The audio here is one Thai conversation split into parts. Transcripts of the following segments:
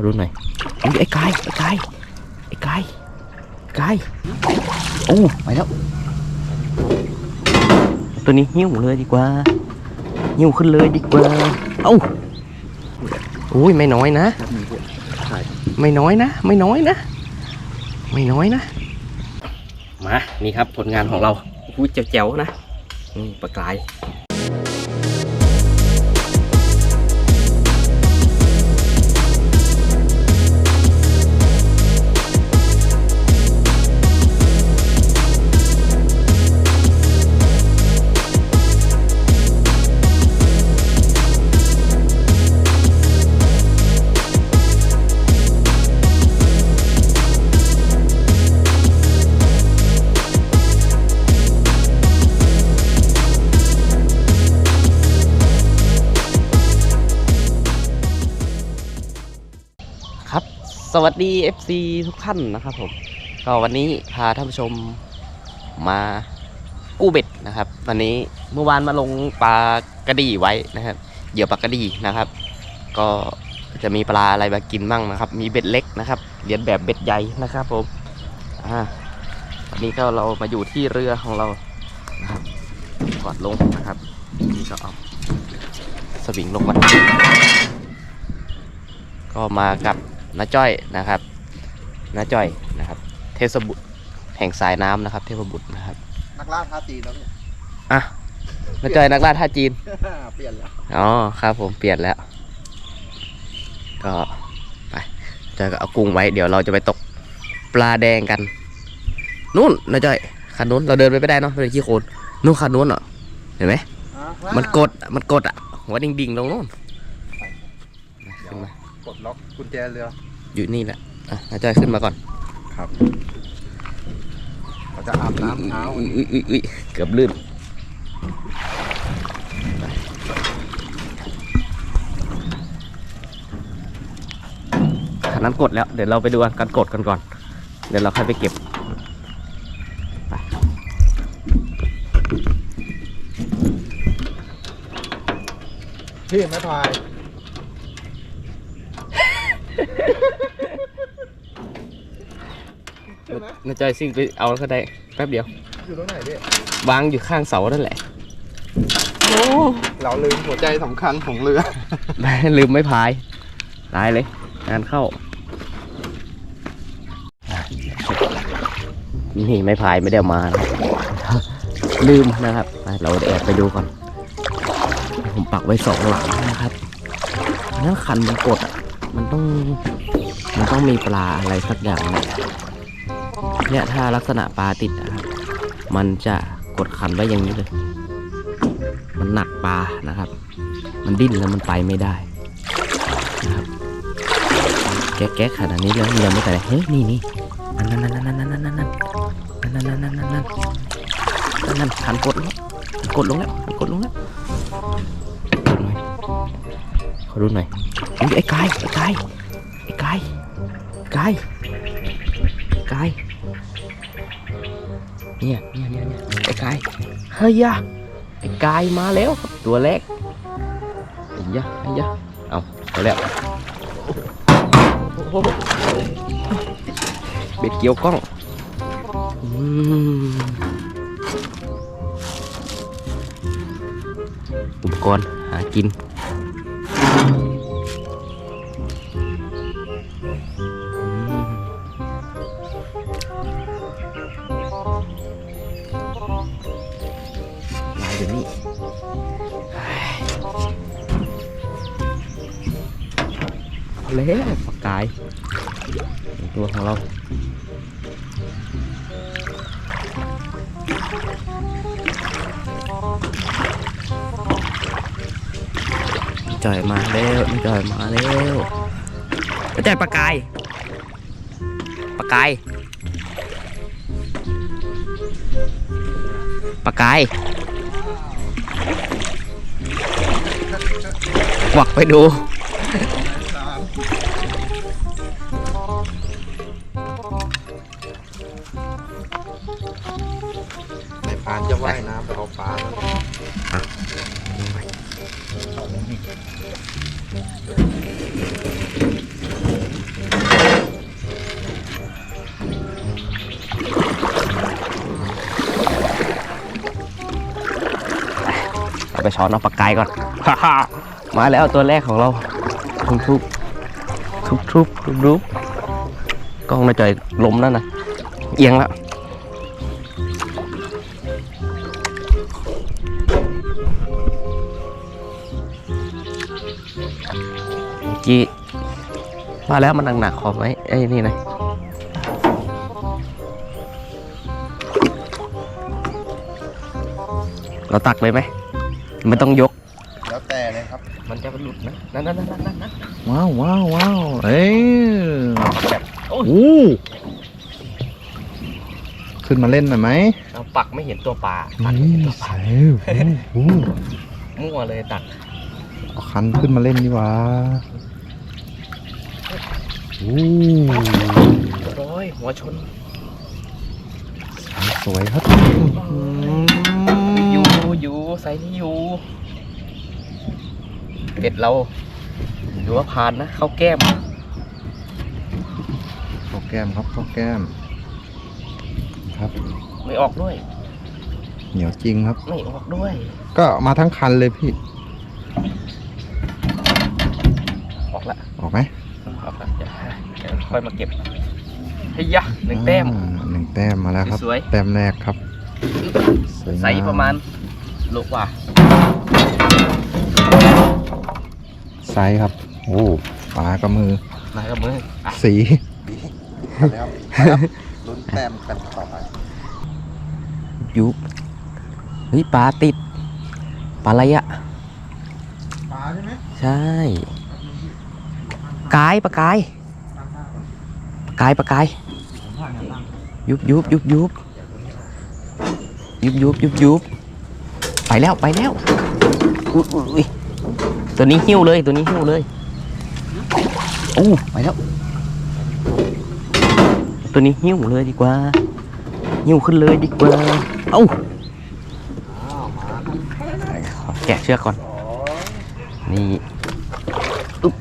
อดูหน่อยอุ๊ยไอ้กายไอ้กายไอ้กายไกายโอ้ไปแล้ว ตัวนี้หิ้วเลยดีกว่าหิ้วขึ้นเลยดีกว่าเอ้าอุ้ยไม่น้อยนะ ไม่น้อยนะ ไม่น้อยนะ ไม่น้อยนะ มา นี่ครับผลงานของเราอุ้ยเจ๋วๆนะนี่ปลากราย วัสดี FC ทุกท่านนะครับผมก็วันนี้พาท่านผู้ชมมากู้เบ็ดนะครับวันนี้เมื่อวานมาลงปลากระดี่ไว้นะครับเหยื่อปลากระดีนะครับ ก็จะมีปลาอะไรมากินบ้างนะครับ มีเบ็ดเล็กนะครับเรียนแบบเบ็ดใหญ่นะครับผมอ่าวันนี้ก็เรามาอยู่ที่เรือของเรานะครับกอดลงนะครับนี่ก็เอาสวิงลงมาก็มากับ น้าจ้อยนะครับน้าจ้อยนะครับ เทศบุตรแห่งสายน้ำนะครับ เทพบุตรนะครับนักล่าท้าจีนแล้วเนี่ยอะน้าจ้อยนักล่าท่าจีน เปลี่ยนแล้วอ๋อครับผมเปลี่ยนแล้ว ก็ไปจอยก็เอากุ้งไว้เดี๋ยวเราจะไปตกปลาแดงกันนู่นน้าจ้อยคันนู้นเราเดินไปไม่ได้เนาะเป็นขี้โคลนนู่นคันนู้นเหรอเห็นไหมมันกดมันกดอะหัวดิ่งๆลงนู่นขึ้นมา กดล็อกกุญแจเรือ อยู่นี่แหละอะน้าจ้อยขึ้นมาก่อนครับเราจะอาบน้ำเช้าอุ๊ยอุ๊ยอุ๊ยอุ๊ยเกือบลื่นขันนั้นกดแล้ว เดี๋ยวเราไปดูการกดกันก่อน เดี๋ยวเราค่อยไปเก็บพี่แม่พาย น่าจะซิ่งไปเอาก็ได้แป๊บเดียว อยู่ตรงไหนพี่วางอยู่ข้างเสานั่นแหละ โอ้เราลืมหัวใจสำคัญของเรือ ลืมไม่พาย ตายเลย งานเข้า นี่ไม่พายไม่ได้เอามานะลืมนะครับไปเราแอบไปดูก่อน ผมปักไว้สองหลังนะครับนั่นคันมันกดอะ มันต้อง มันต้องมีปลาอะไรสักอย่างเนี่ย เนี่ยถ้าลักษณะปลาติดนะครับ มันจะกดคันไว้อย่างนี้เลย มันหนักปลานะครับ มันดิ้นแล้วมันไปไม่ได้นะครับแก๊กแก๊กขนาดนี้แล้วยังไม่แต่เฮ้ยนี่นี่นั่นนั่นนั่นนั่นนั่นนั่นนั่นนั่นนั่นนั่นนั่นนั่นนั่นนั่นขันกดแล้วกดลงแล้วกดลงแล้วขอดูหน่อยไอ้กายไอ้กายไอ้กายกายกาย เนี่ยเนี่ยเนี่ยเนี่ยไอ้กายเฮ้ยยะไอ้กายมาแล้วครับตัวแรกไอ้ยะไอ้ยะเอาเอาแล้วเบ็ดเกี่ยวกล้องอุปกรณ์หากิน แล้ายตัวของเราจ่อยมาแล้วจ่อยมาแล้วจอยปลากายปลากายปลากายกวักไปดูานจะว่ายน้ำไปเอาปลาเอาไปช้อนเอาปลาไก่ก่อน มาแล้วตัวแรกของเราทุบทุบทุบทุบทุบกล้องน่าจะล้มแล้วนะ เอียงแล้ว กี้มาแล้วมันหนักๆขอบไว้ไอ้นี่นะเราตักเลยไหมไม่ต้องยก แล้วแต่เลยครับ มันจะหลุดนะนั่นนั่นนั่นนั่นนั่นว้าวว้าวว้าวเอ้ยแบบโอ้ยโอ้ขึ้นมาเล่นหน่อยไหมเราปักไม่เห็นตัวปลานี่ใส่โอ้มั่วเลยตักเอาคันขึ้นมาเล่นดีกว่าโอ้ ร้อยหัวชน สวยครับอยู่อยู่ใส่นี่อยู่เบ็ดเราถือว่าผ่านนะเข้าแก้มเข้าแก้มครับเข้าแก้ม ครับไม่ออกด้วย เหนียวจริงครับ ไม่ออกด้วย ก็มาทั้งคันเลยพี่ ออกละ ออกไหม ค่อยมาเก็บเฮ้ยยะหนึ่งแต้ม อ่าหนึ่งแต้มมาแล้วครับ สวยแต้มแรกครับสวยงใสประมาณโลกว่า ไซส์ครับ โอ้ปลากระมือ มากับมืออะสี แล้วลุ้นแต้มกันต่อไปยุบเฮ้ยปลาติด ปลาอะไรอะปลาใช่ไหมใช่ กายปลากายปลา กายปลากาย ยุบยุบยุบยุบยุบยุบยุบยุบไปแล้วไปแล้วอุ๊ยตัวนี้หิ้วเลยตัวนี้หิ้วเลยโอ้ไปแล้ว ตัวนี้หิ้วเลยดีกว่าหิ้วขึ้นเลยดีกว่าเอ้าแกะเชือกก่อนนี่อุ๊บ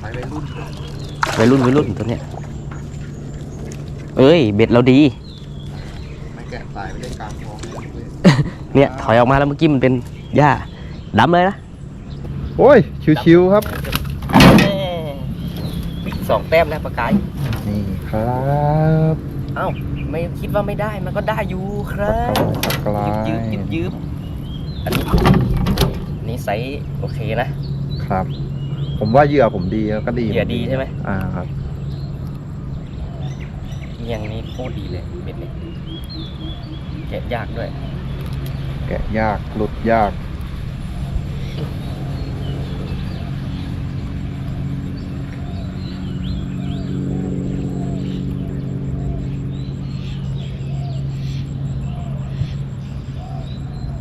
ไปไปรุ่น วัยรุ่นวัยรุ่นตัวเนี้ยเอ้ย เบ็ดเราดี ไม่แกะสายไม่ได้กลางท้องเลยเนี่ยถอยออกมาแล้วเมื่อกี้มันเป็นหญ้าดำเลยนะโอ้ย ชิวๆครับ สองแต้มแล้วปากกายนี่ครับเอ้าไม่คิดว่าไม่ได้มันก็ได้อยู่ครัปลาบกระลายืยบยืบยืบอันนี้อันนี้ไซส์โอเคนะครับ ผมว่าเหยื่อผมดีแล้วก็ดีเหยื่อดีใช่ไหมอ่าครับเงียงนี้โคตรดีเลยเบ็ดนี้แกะยากด้วย แกะยากหลุดยาก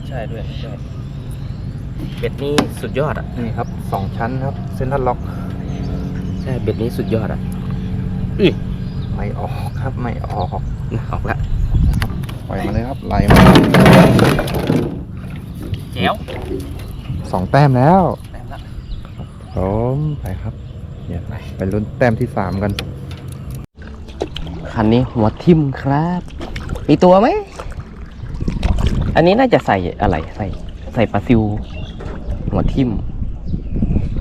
ใช่ด้วยใช่ เบ็ดนี้สุดยอดอะ นี่ครับสองชั้นครับ เส้นทันล็อก ใช่เบ็ดนี้สุดยอดอะไม่ออกครับไม่ออกออกละปล่อยมาเลยครับไหลมาแจ๋วสองแต้มแล้วแต้มละผมไปครับเนี่ยไปลุ้นแต้มที่สามกัน คันนี้หัวทิ่มครับ มีตัวไหม อันนี้น่าจะใส่อะไรใส่ใส่ปลาซิว หัวทิ่ม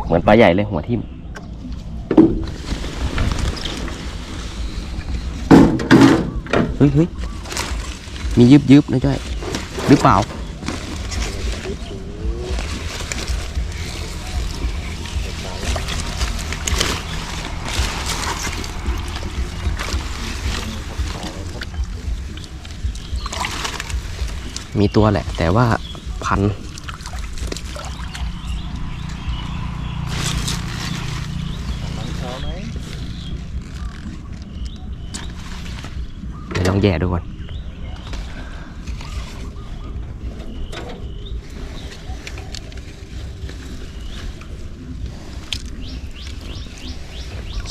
เหมือนปลาใหญ่เลยหัวทิ่มเฮ้ยเฮ้ยมียึบยึบนะจ้อยหรือเปล่า มีตัวแหละ แต่ว่าพัน เดี๋ยวลองแย่ดูก่อน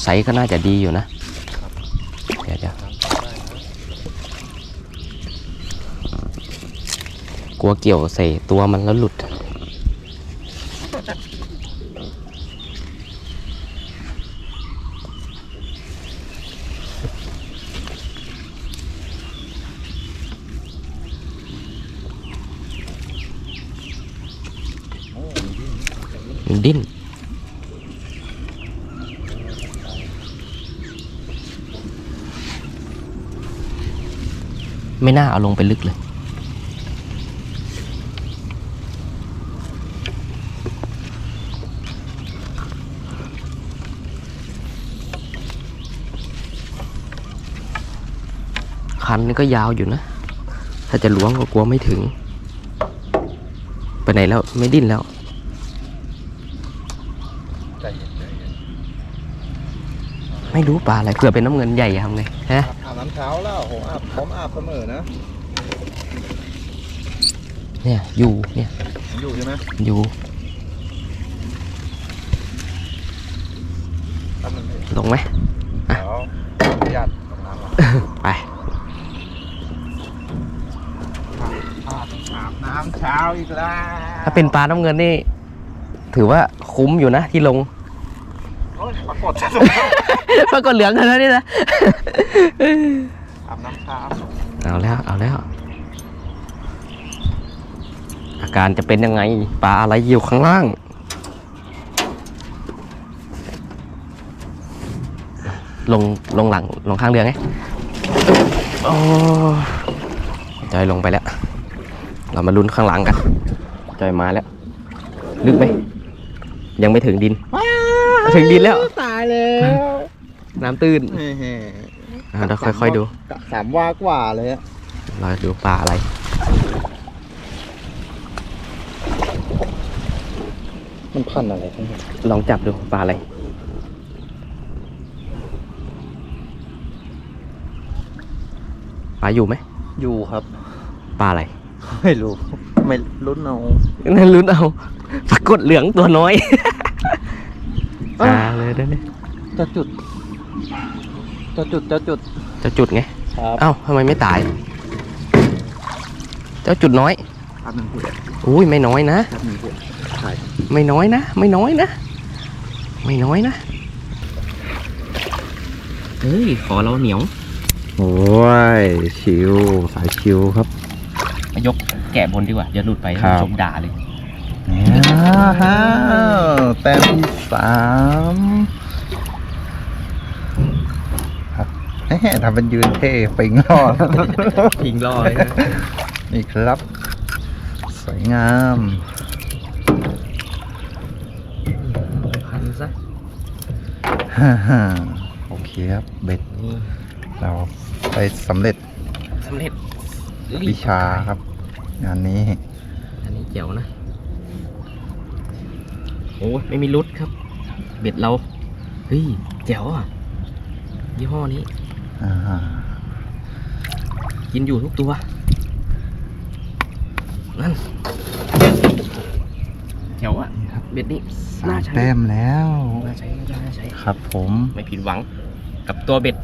ไซส์ก็น่าจะดีอยู่นะ เดี๋ยวเดี๋ยวกลัวเกี่ยวใส่ตัวมันแล้วหลุด มัน ดิ้น ไม่น่าเอาลงไปลึกเลยคันนี่ก็ยาวอยู่นะ ถ้าจะล้วงก็กลัวไม่ถึง ไปไหนแล้วไม่ดิ้นแล้ว ใจเย็นใจเย็น ไม่รู้ปลาอะไรเผื่อเป็นน้ำเงินใหญ่ทำไงฮะอาบน้ำเช้าแล้วผมอาบพร้อมอาบเสมอนะเนี่ยอยู่เนี่ยผมอยู่ใช่ไหมอยู่แป๊บนึงพี่ลงไหม เดี๋ยวขออนุญาตลงน้ำก่อนไป อาบน้ำเช้าอีกแล้วถ้าเป็นปลาน้ำเงินนี่ ถือว่าคุ้มอยู่นะที่ลง โอ้ยปรากฏ ปรากฏเหลืองกันแล้วนี่นะอาบน้ำเช้าเอาแล้วเอาแล้ว อาการจะเป็นยังไงปลาอะไรอยู่ข้างล่าง ลงลงหลังลงข้างเรือไงโอ้จอยลงไปแล้ว เรามาลุ้นข้างหลังกันจอยมาแล้ว ลึกไหมยังไม่ถึงดิน ถึงดินแล้ว ตายแล้ว น้ำตื้นเฮ้อะเดี๋ยวค่อยๆดูสามว่ากว่าเลยอะเราดูปลาอะไร มันพันอะไรทั้งหมดลองจับดูปลาอะไร ปลาอยู่ไหม อยู่ครับ ปลาอะไร ไม่รู้ ไม่ลุ้นเอานั่นลุ้นเอาปรากฏเหลืองตัวน้อย อ่าเลยได้เนี่ยจะจุด จะจุดจะจุดจะจุดไง ครับเอ้าทำไมไม่ตาย เจ้าจุดน้อยอันหนึ่งพูดอุ้ยไม่น้อยนะอันหนึ่งพูดใช่ไม่น้อยนะ ไม่น้อยนะ ไม่น้อยนะ เฮ้ย ขอเราเหนียว โอ้ยชิวสายชิวครับมายกแกะบนดีกว่าอย่าหลุดไปครับ ชมด่าเลยฮ่าแต้มที่สามครับ แหม่ทำเป็นยืนเท่ปิงรอดพิงรอยนี่ครับ สวยงาม พันซะฮ่าฮ่าโอเคครับ เบ็ดนี่เราไปสำเร็จสำเร็จวิชาครับ งานนี้ อันนี้เจ๋วนะ โอ้ยไม่มีรุดครับ เบ็ดเรา เฮ้ยเจ๋วอะยี่ห้อนี้อ่า กินอยู่ทุกตัว นั่นเจ๋วอะนี่ครับเบ็ดนี้สาน่ามใช้แต้มแล้วน่าใช้น่าใช้ครับผมไม่ผิดหวัง กับตัวเบ็ด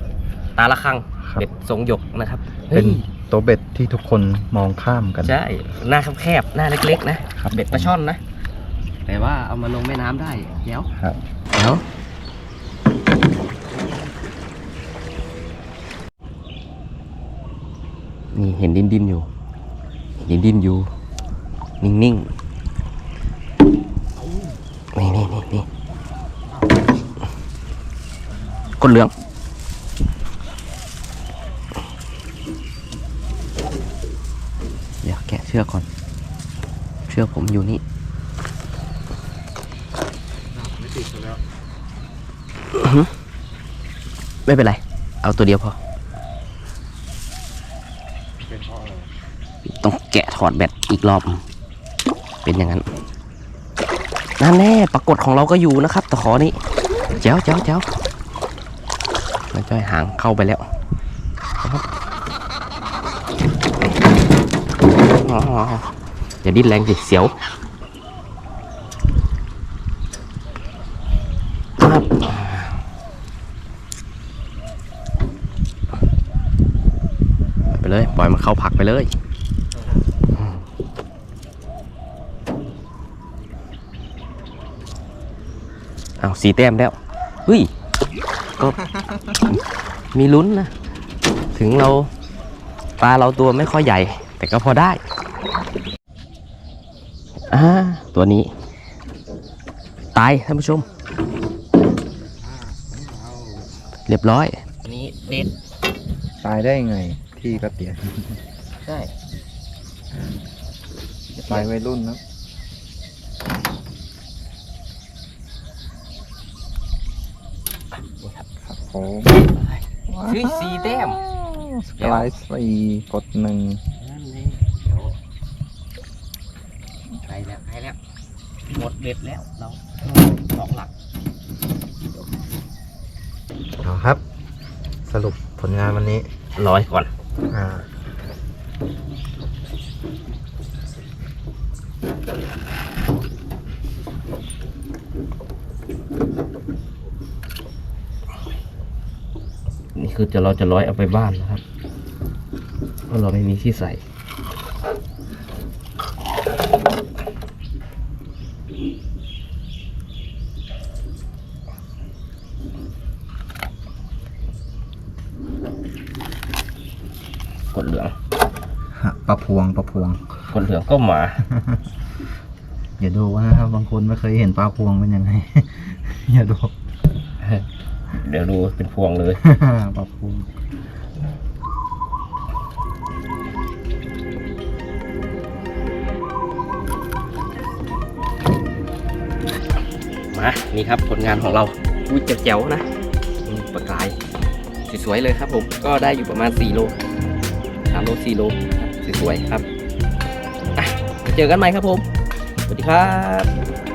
ตาละคังครับเบ็ดทรงหยกนะครับ เป็นฮ้ยตัวเบ็ดที่ทุกคนมองข้ามกันใช่หน้าแคบๆหน้าเล็กๆ นะครับเบ็ดปลาช่อนนะ แต่ว่าเอามาลงแม่น้ำได้เดี๋ยวครับเดี๋ยว เห็นดินดินๆอยู่ เห็นดินดินๆอยู่ นิ่งๆนี่นี่นี่นี่กดเหลืองเดี๋ยวแกะเชือกก่อน เชือกผมอยู่นี่ไม่ติดแล้วไม่เป็นไร เอาตัวเดียวพอ เป็นเพราะอะไร ต้องแกะถอดแบตอีกรอบ เป็นอย่างนั้นนั่นแน่ปรากฏของเราก็อยู่นะครับตะขอนี้เจ้าเจ้าเจ้ามันจ้อยหางเข้าไปแล้วอ๋ออย่าดิ้นแรงสิเสียวครับไปเลย ปล่อย มันเข้าผักไปเลยเอาวสีแต้มแล้วเฮ้ยก็มีลุ้นนะ ถึงเราปลาเราตัวไม่ค่อยใหญ่ แต่ก็พอได้อ่าตัวนี้ ตายท่านผู้ชม เรียบร้อยอันนี้เด็ดตายได้ไง ที่กระเตียนใช่ตายวัยรุ่นครับครับผมซื้อสีแต้มสกายสี่กดหนึ่งนั่นเลยเดี๋ยวใกล้แล้วใกล้แล้ว หมดเบ็ดแล้วเราสองหลักเอาครับ สรุปผลงานวันนี้ร้อยก่อน อ่านี่คือจะเราจะร้อยเอาไปบ้านนะครับ เพราะเราไม่มีที่ใส่ กดเหลือง ปลา พวงปลาพวงกดเหลืองก็หมา อย่าดูนะครับ บางคนไม่เคยเห็นปลาพวงเป็นยังไง อย่าดู เดี๋ยวดูเป็นพวงเลย ปลาพวงมานี่ครับผลงานของเราอุ้ยเจ๋วๆนะอืมปลากายสวยๆเลยครับผม ก็ได้อยู่ประมาณ 4 โล3โล4โลครับสวยๆครับอะไป เจอกันใหม่ครับผม สวัสดีครับ